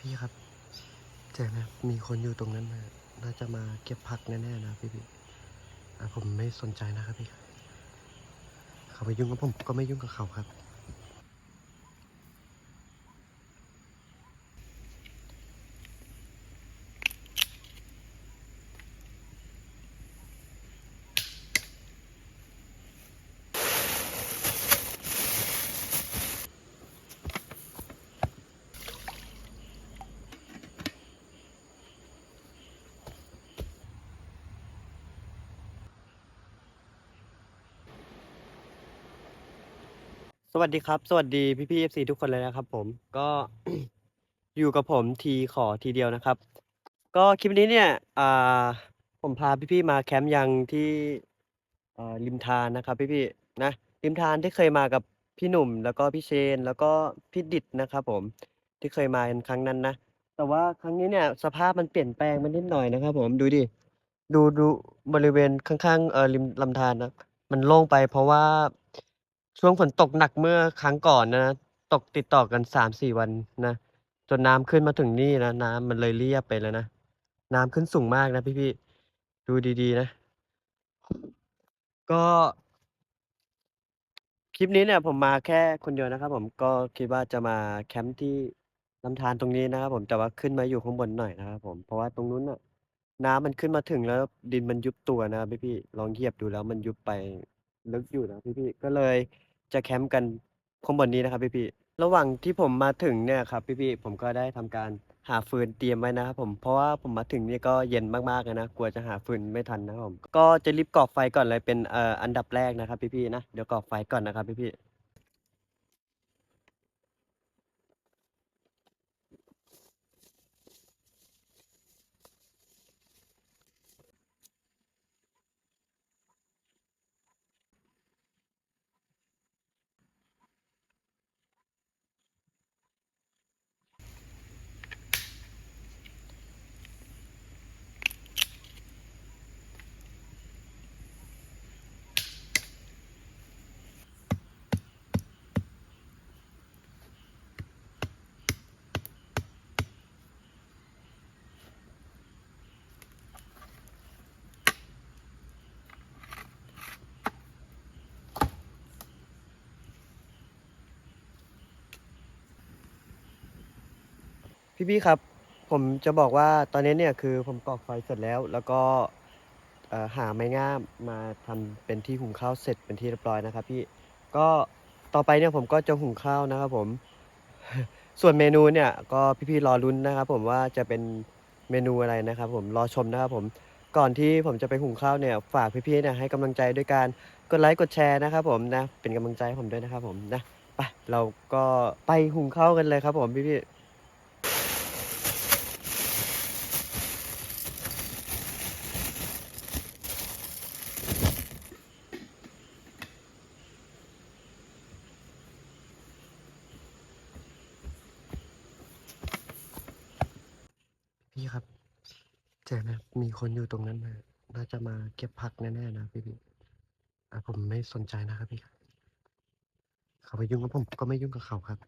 พี่ครับเจอนะมีคนอยู่ตรงนั้นนะน่าจะมาเก็บผักแน่ๆนะพี่พี่ผมไม่สนใจนะครับพี่เขาไปยุ่งกับผมก็ไม่ยุ่งกับเขาครับ วัสดีครับ สวัสดีพี่พี่เอฟซีทุกคนเลยนะครับ ผมก็อยู่กับผมทีขอทีเดียวนะครับ ก็คลิปนี้เนี่ยอ่าผมพาพี่พี่มาแคมป์ยังที่อ่อริมทานนะครับ พี่พี่นะริมทานที่เคยมากับพี่หนุ่ม แล้วก็พี่เชน แล้วก็พี่ดิดนะครับ ผมที่เคยมากันครั้งนั้นนะแต่ว่าครั้งนี้เนี่ย สภาพมันเปลี่ยนแปลงไปนิดหน่อยนะครับ ผมดูดิดูดูบริเวณข้างๆเอ่อริมลำธารนะมันโล่งไปเพราะว่า ช่วงฝนตกหนักเมื่อครั้งก่อนนะ ตกติดต่อกันสามสี่วันนะ จนน้ำขึ้นมาถึงนี่นะ น้ำมันเลยเรียบไปแล้วนะ น้ำขึ้นสูงมากนะพี่ๆดูดีๆนะ ก็คลิปนี้เนี่ยผมมาแค่คนเดียวนะครับ ผมก็คิดว่าจะมาแคมป์ที่ลำธารตรงนี้นะครับผมแต่ว่าขึ้นมาอยู่ข้างบนหน่อยนะครับผมเพราะว่าตรงนู้นน่ะ น้ำมันขึ้นมาถึงแล้วดินมันยุบตัวนะครับพี่ลองเหยียบดูแล้วมันยุบไปลึกอยู่นะพี่ๆก็เลย จะแคมป์กันข้างบนนี้นะครับ พี่พี่ระหว่างที่ผมมาถึงเนี่ยครับ พี่พี่ผมก็ได้ทำการหาฟืนเตรียมไว้นะครับผมเพราะว่าผมมาถึงนี่ก็เย็นมากๆเลยนะกลัวจะหาฟืนไม่ทันนะครับผมก็จะรีบก่อไฟก่อนเลยเป็นเอ่ออันดับแรกนะครับ พี่พี่นะเดี๋ยวก่อไฟก่อนนะครับ พี่พี่ พี่ๆครับ ผมจะบอกว่าตอนนี้เนี่ยคือผมก่อกไฟเสร็จแล้ว แล้วก็หาไม้งามมาทำเป็นที่หุงข้าวเสร็จเป็นที่เรียบร้อยนะครับ พี่ก็ต่อไปเนี่ยผมก็จะหุงข้าวนะครับผม ส่วนเมนูเนี่ยก็พี่ๆรอลุ้นนะครับ ผมว่าจะเป็นเมนูอะไรนะครับ ผมรอชมนะครับผมก่อนที่ผมจะไปหุงข้าวเนี่ยฝากพี่ๆเนี่ยให้กำลังใจด้วยการกดไลค์กดแชร์นะครับ ผมนะเป็นกำลังใจให้ผมด้วยนะครับ ผมนะไปเราก็ไปหุงข้าวกันเลยครับ ผมพี่ๆ เจอนะมีคนอยู่ตรงนั้นนะน่าจะมาเก็บผักแน่ๆนะพี่พี่ผมไม่สนใจนะครับพี่ครับเขาไปยุ่งกับผมก็ไม่ยุ่งกับเขาครับ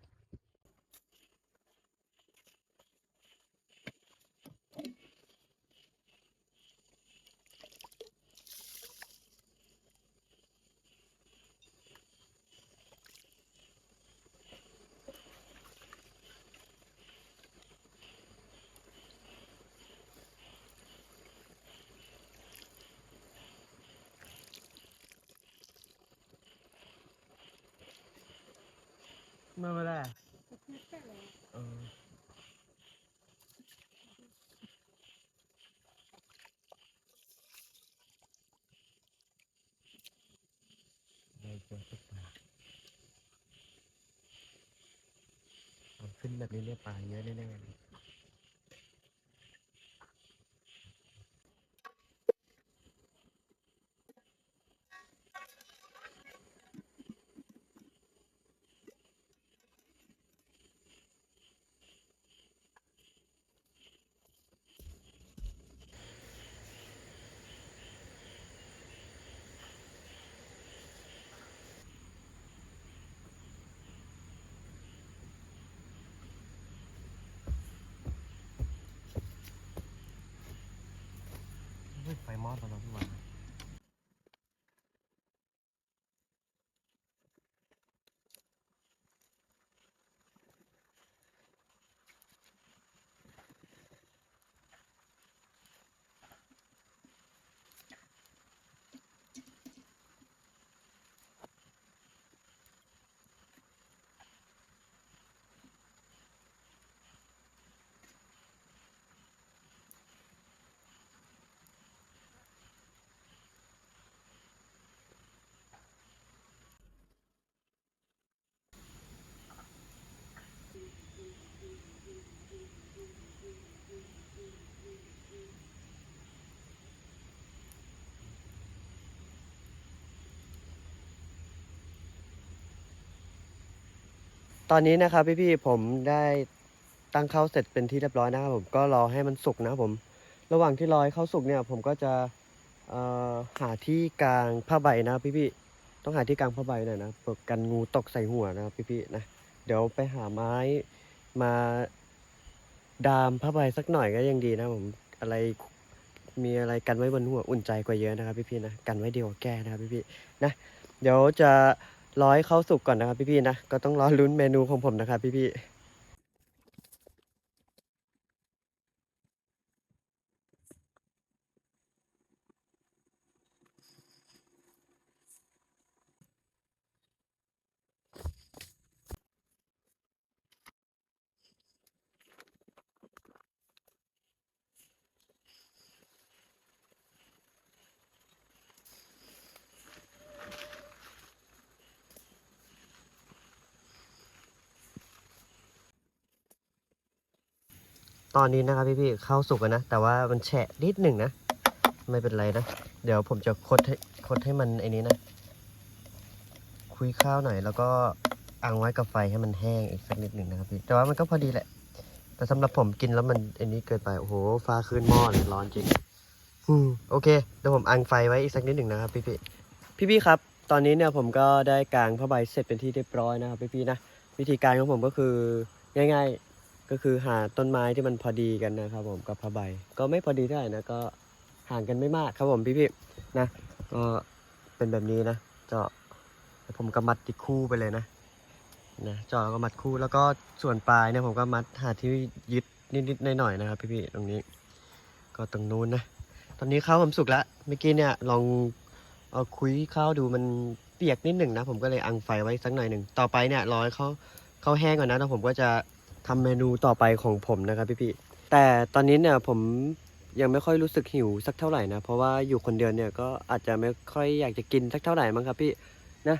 มื่อเวลาเออได้เจอตุ๊กตาเอาขึ้นแบบนี้เนี่ยปลาเยอะแน่ๆเลย อดมาแล้วพี่วัน ตอนนี้นะครับพี่ๆผมได้ตั้งข้าวเสร็จเป็นที่เรียบร้อยนะครับผมก็รอให้มันสุกนะผม ระหว่างที่รอให้ข้าวสุกเนี่ยผมก็จะหาที่กลางผ้าใบนะครับพี่ๆต้องหาที่กลางผ้าใบหน่อยนะเพื่อกันงูตกใส่หัวนะครับพี่ๆนะเดี๋ยวไปหาไม้มาดามผ้าใบสักหน่อยก็ยังดีนะผมอะไรมีอะไรกันไว้บนหัวอุ่นใจกว่าเยอะนะครับพี่ๆนะกันไว้เดียวแก้นะครับพี่ๆนะเดี๋ยวจะ รอให้เข้าสุกก่อนนะครับพี่ๆนะ ก็ต้องรอลุ้นเมนูของผมนะครับพี่ๆ ตอนนี้นะครับพี่ๆเข้าสุกแล้วนะ แต่ว่ามันแฉะนิดหนึ่งนะ ไม่เป็นไรนะ เดี๋ยวผมจะคดให้คดให้มันไอ้นี้นะ คุยข้าวหน่อย แล้วก็อังไว้กับไฟให้มันแห้งอีกสักนิดหนึ่งนะครับพี่แต่ว่ามันก็พอดีแหละ แต่สำหรับผมกินแล้วมันไอ้นี้เกินไปโอ้โหฟ้าขึ้นหม้อเลยร้อนจริงอืมโอเคเดี๋ยวผมอังไฟไว้อีกสักนิดหนึ่งนะครับพี่ๆพี่ๆครับ ตอนนี้เนี่ยผมก็ได้กางผ้าใบเสร็จเป็นที่เรียบร้อยนะครับพี่ๆนะวิธีการของผมก็คือง่าย ๆ ก็คือหาต้นไม้ที่มันพอดีกันนะครับ ผมกับผ้าใบ ก็ไม่พอดีเท่าไหร่นะก็ห่างกันไม่มากครับผมพี่ๆนะก็เป็นแบบนี้นะเจาะผมก็มัดติดคู่ไปเลยนะนะเจาะแล้วก็มัดคู่แล้วก็ส่วนปลายเนี่ยผมก็มัดหาที่ยึดนิดๆหน่อยๆนะครับ พี่ๆตรงนี้ ก็ตรงนู้นนะตอนนี้ข้าวผมสุกแล้วเมื่อกี้เนี่ยลองเอาคุยข้าวดูมันเปียกนิดหนึ่งนะผมก็เลยอังไฟไว้สักหน่อยหนึ่งต่อไปเนี่ยรอให้เขาเขาแห้งก่อนนะแล้วผมก็จะ ทำเมนูต่อไปของผมนะครับพี่พี่แต่ตอนนี้เนี่ยผมยังไม่ค่อยรู้สึกหิวสักเท่าไหร่นะเพราะว่าอยู่คนเดียวเนี่ยก็อาจจะไม่ค่อยอยากจะกินสักเท่าไหร่มั้งครับพี่นะ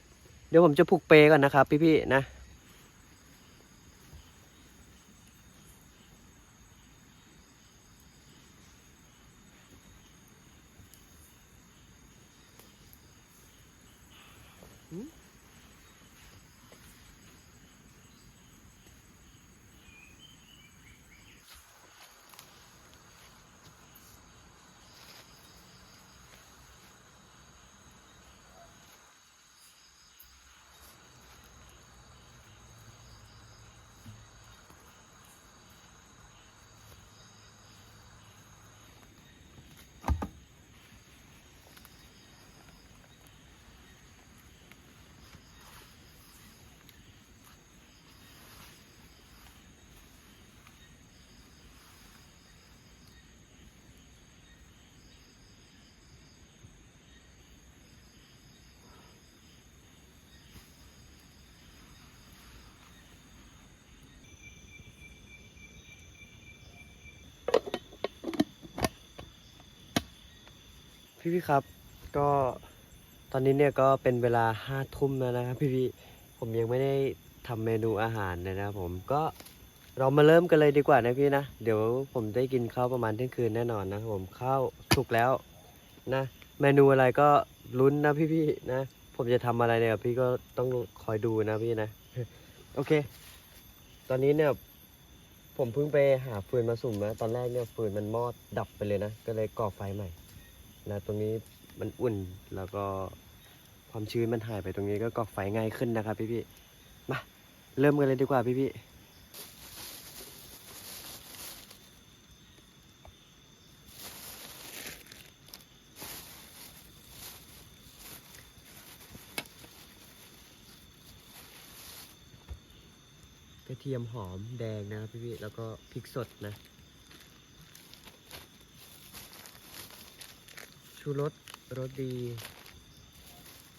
เดี๋ยวผมจะผูกเปก่อนนะครับพี่พี่นะ พี่พี่ครับก็ตอนนี้เนี่ยก็เป็นเวลาห้าทุ่มแล้วนะครับพี่พี่ผมยังไม่ได้ทำเมนูอาหารเลยนะผมก็เรามาเริ่มกันเลยดีกว่านะพี่นะ เดี๋ยวผมได้กินข้าวประมาณเที่ยงคืนแน่นอนนะครับผมข้าวสุกแล้วนะเมนูอะไรก็ลุ้นนะพี่พี่นะ ผมจะทำอะไรเนี่ยพี่ก็ต้องคอยดูนะพี่นะ โอเค ตอนนี้เนี่ยผมเพิ่งไปหาฟืนมาสุ่มนะตอนแรกเนี่ยฟืนมันมอดดับไปเลยนะ ก็เลยก่อไฟใหม่ นะตรงนี้มันอุ่นแล้วก็ความชื้นมันหายไปตรงนี้ก็ก่อไฟง่ายขึ้นนะครับ พี่พี่ๆมาเริ่มกันเลยดีกว่าพี่พี่กระเทียมหอมแดงนะครับพี่พี่ๆแล้วก็พริกสดนะ ชูรสรสดี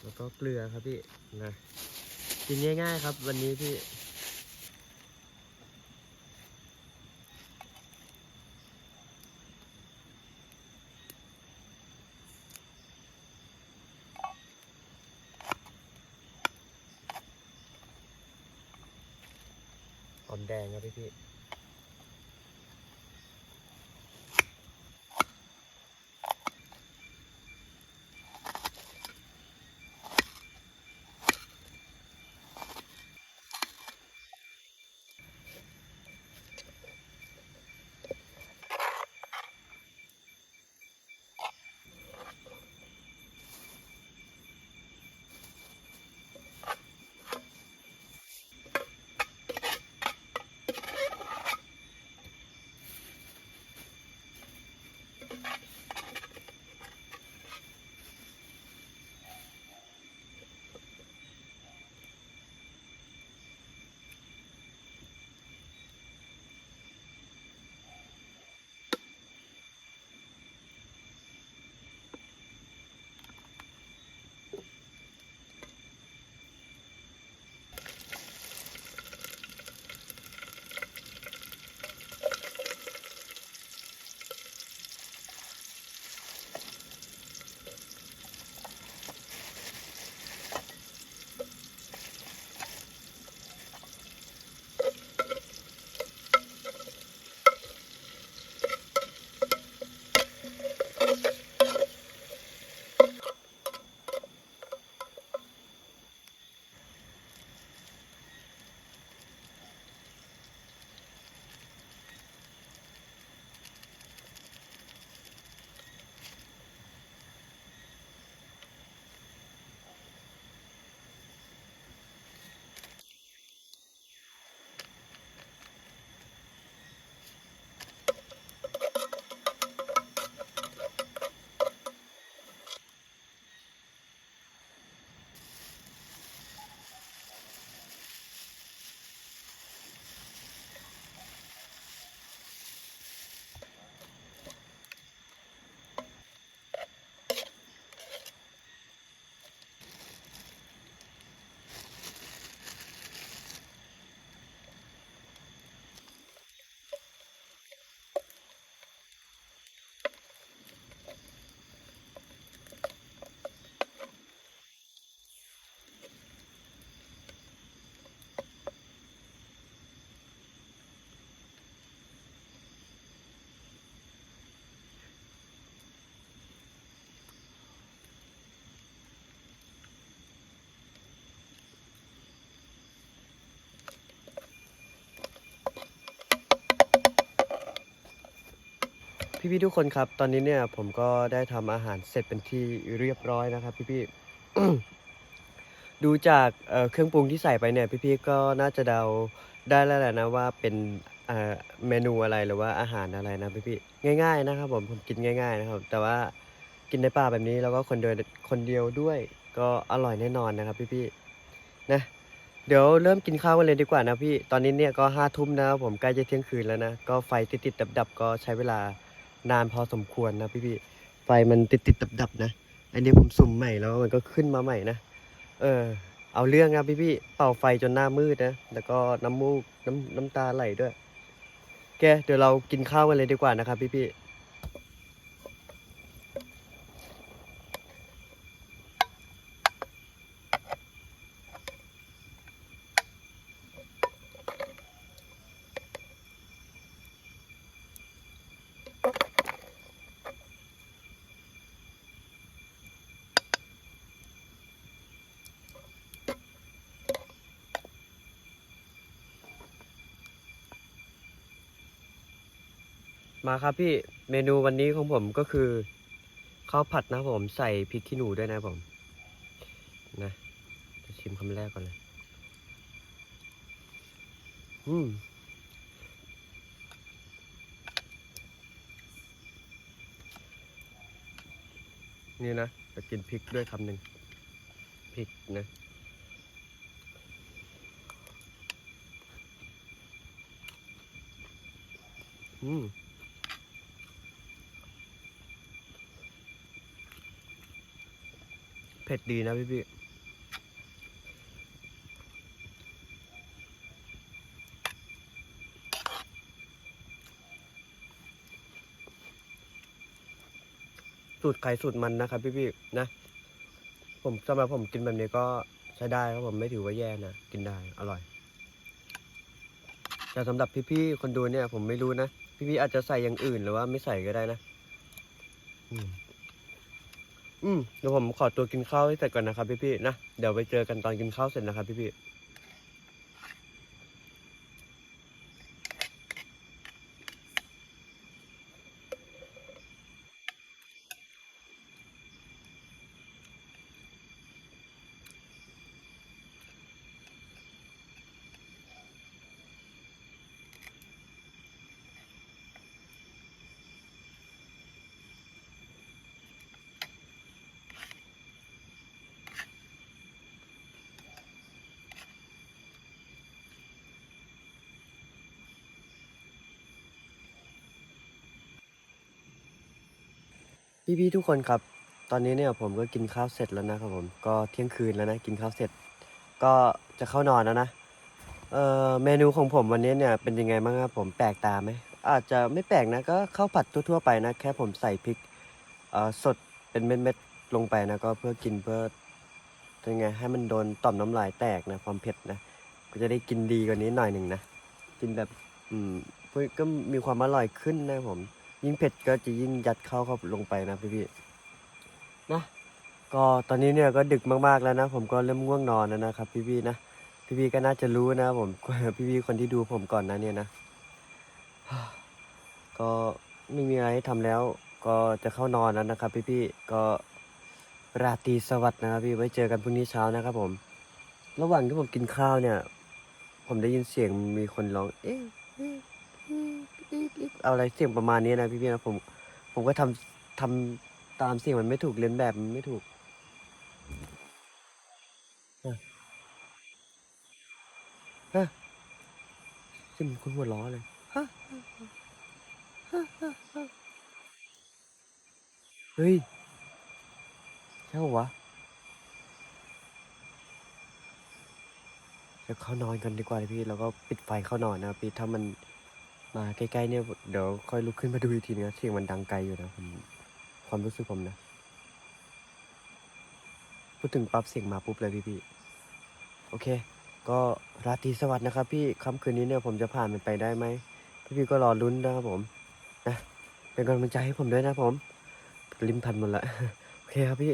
แล้วก็เกลือครับพี่นะกินง่าย ๆ ครับ วันนี้พี่หอมแดงครับพี่พี่ พี่ๆทุกคนครับ ตอนนี้เนี่ยผมก็ได้ทำอาหารเสร็จเป็นที่เรียบร้อยนะครับ พี่ๆดูจากเเครื่องปรุงที่ใส่ไปเนี่ย พี่ๆก็น่าจะเดาได้แล้วแหละนะว่าเป็นเมนูอะไรหรือว่าอาหารอะไรนะพี่ๆง่าย ๆ นะครับ ผมผมกินง่าย ๆ นะครับ แต่ว่ากินในป่าแบบนี้แล้วก็คนเดียวคนเดียวด้วย ก็อร่อยแน่นอนนะครับ พี่ๆนะเดี๋ยวเริ่มกินข้าวกันเลยดีกว่านะพี่ ตอนนี้เนี่ยก็ห้าทุ่มนะครับผมใกล้จะเที่ยงคืนแล้วนะ ก็ไฟติดติดดับดับๆ ก็ใช้เวลา นานพอสมควรนะพี่พี่ไฟมันติดติดดับดับนะ อันนี้ผมสุ่มใหม่แล้วมันก็ขึ้นมาใหม่นะ เออ เอาเรื่องนะพี่พี่เป่าไฟจนหน้ามืดนะ แล้วก็น้ำมูกน้ำน้ำตาไหลด้วยโอเคเดี๋ยวเรากินข้าวกันเลยดีกว่านะครับพี่พี่ มาครับพี่เมนูวันนี้ของผมก็คือข้าวผัดนะผมใส่พริกขี้หนูด้วยนะผม นะจะชิมคำแรกก่อนเลย อืมนี่นะจะกินพริกด้วยคำหนึ่งพริกนะอืม ผ็ดดีนะพี่พี่สูตรไข่สูตรมันนะครับพี่พี่นะ ผมสำหรับผมกินแบบนี้ก็ใช้ได้ครับผมไม่ถือว่าแย่นะ กินได้อร่อย แต่สำหรับพี่ๆคนดูเนี่ย ผมไม่รู้นะ พี่ๆอาจจะใส่อย่างอื่นหรือว่าไม่ใส่ก็ได้นะ อืม อืมเดี๋ยวผมขอตัวกินข้าวให้เสร็จก่อนนะครับพี่ๆนะ เดี๋ยวไปเจอกันตอนกินข้าวเสร็จนะครับพี่ๆ พี่ๆทุกคนครับ ตอนนี้เนี่ยผมก็กินข้าวเสร็จแล้วนะครับผมก็เที่ยงคืนแล้วนะกินข้าวเสร็จ ก็จะเข้านอนแล้วนะเอ่อเมนูของผมวันนี้เนี่ยเป็นยังไงบ้างครับผมแปลกตาไหมอาจจะไม่แปลกนะก็ข้าวผัดทั่วๆไปนะแค่ผมใส่พริกเอ่อสดเป็นเม็ดๆลงไปนะก็เพื่อกินเพื่อยังไงให้มันโดนต่อมน้ำลายแตกนะความเผ็ดนะก็จะได้กินดีกว่านี้หน่อยหนึ่งนะกินแบบอืมก็มีความอร่อยขึ้นนะผม ยิ่งเผ็ดก็จะยิ่งยัดเข้าเข้าลงไปนะพี่พี่ๆนะก็ตอนนี้เนี่ยก็ดึกมากๆแล้วนะ ผมก็เริ่มง่วงนอนแล้วนะครับ พี่พี่ๆนะพี่พี่ๆก็น่าจะรู้นะ ผมพี่พี่ๆคนที่ดูผมก่อนนะเนี่ยนะก็ไม่มีอะไรให้ทำแล้ว ก็จะเข้านอนแล้วนะครับ พี่พี่ๆก็ราตรีสวัสดิ์นะครับพี่ไว้เจอกันพรุ่งนี้เช้านะครับผม ระหว่างที่ผมกินข้าวเนี่ย ผมได้ยินเสียงมีคนร้อง เอ๊ะเอ๊ะเอ๊ะเอ๊ะเอ๊ะเอาอะไรเสียงประมาณนี้นะพี่พี่ๆนะผมผมก็ทำทำตามเสียงมันไม่ถูกเลียนแบบมันไม่ถูกฮะฮะเสียงเหมือนคนหัวล้อเลยฮะฮะฮะฮะเฮ้ยใช่ปะวะเดี๋ยวเข้านอนกันดีกว่าเลยพี่แล้วก็ปิดไฟเข้านอนนะพี่ถ้ามัน มาใกล้ๆเนี่ยเดี๋ยวค่อยลุกขึ้นมาดูอีกทีนึงนะเสียงมันดังไกลอยู่นะผมความรู้สึกผมนะ พูดถึงปั๊บเสียงมาปุ๊บเลยพี่พี่ๆโอเค ก็ราตรีสวัสดิ์นะครับ พี่ค่ำคืนนี้เนี่ยผมจะผ่านมันไปได้ไหมพี่พี่ๆก็รอลุ้นนะครับผมนะเป็นกำลังใจให้ผมด้วยนะผม ลิ้มพันหมดละโอเคครับพี่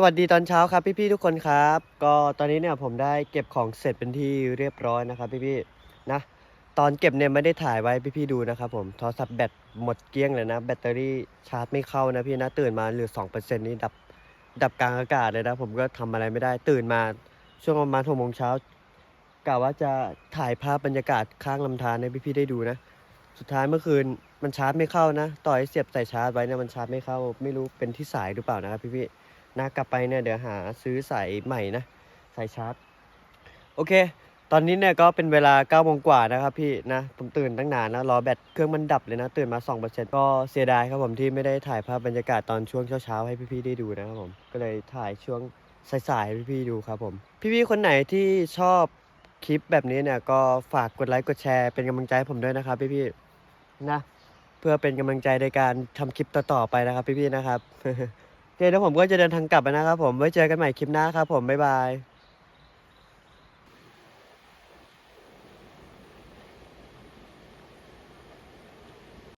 สวัสดีตอนเช้าครับพี่ๆทุกคนครับ ก็ตอนนี้เนี่ยผมได้เก็บของเสร็จเป็นที่เรียบร้อยนะครับพี่ๆนะตอนเก็บเนี่ยไม่ได้ถ่ายไว้พี่ๆดูนะครับผมโทรศัพท์แบตหมดเกลี้ยงเลยนะ แบตเตอรี่ชาร์จไม่เข้านะพี่นะตื่นมาเหลือสองเปอร์เซ็นต์นี่ดับดับกลางอากาศเลยนะผมก็ทำอะไรไม่ได้ตื่นมาช่วงประมาณหกโมงเช้ากะว่าจะถ่ายภาพบรรยากาศข้างลำธารให้พี่ๆได้ดูนะ สุดท้ายเมื่อคืนมันชาร์จไม่เข้านะ ต่อให้เสียบใส่ชาร์จไว้เนี่ยมันชาร์จไม่เข้า ไม่รู้เป็นที่สายหรือเปล่านะครับพี่ๆ นะกลับไปเนี่ยเดี๋ยวหาซื้อสายใหม่นะสายชาร์จโอเค ตอนนี้เนี่ยก็เป็นเวลา9ก้าโมงกว่านะครับพี่นะผมตื่นตั้งนานนะรอแบตเครื่องมันดับเลยนะตื่นมา 2%ก็เสียดายครับผมที่ไม่ได้ถ่ายภาพบรรยากาศตอนช่วงเช้าๆให้พี่ๆได้ดูนะครับผมก็เลยถ่ายช่วงสายๆให้พี่ๆดูครับผมพี่ๆคนไหนที่ชอบคลิปแบบนี้เนี่ยก็ฝากกดไลค์กดแชร์เป็นกำลังใจให้ผมด้วยนะครับพี่ๆนะเพื่อเป็นกำลังใจในการทำคลิปต่อๆไปนะครับพี่ๆนะครับ เคแล้วผมก็จะเดินทางกลับแล้วนะครับผมไว้เจอกันใหม่คลิปหน้าครับผมบ๊ายบาย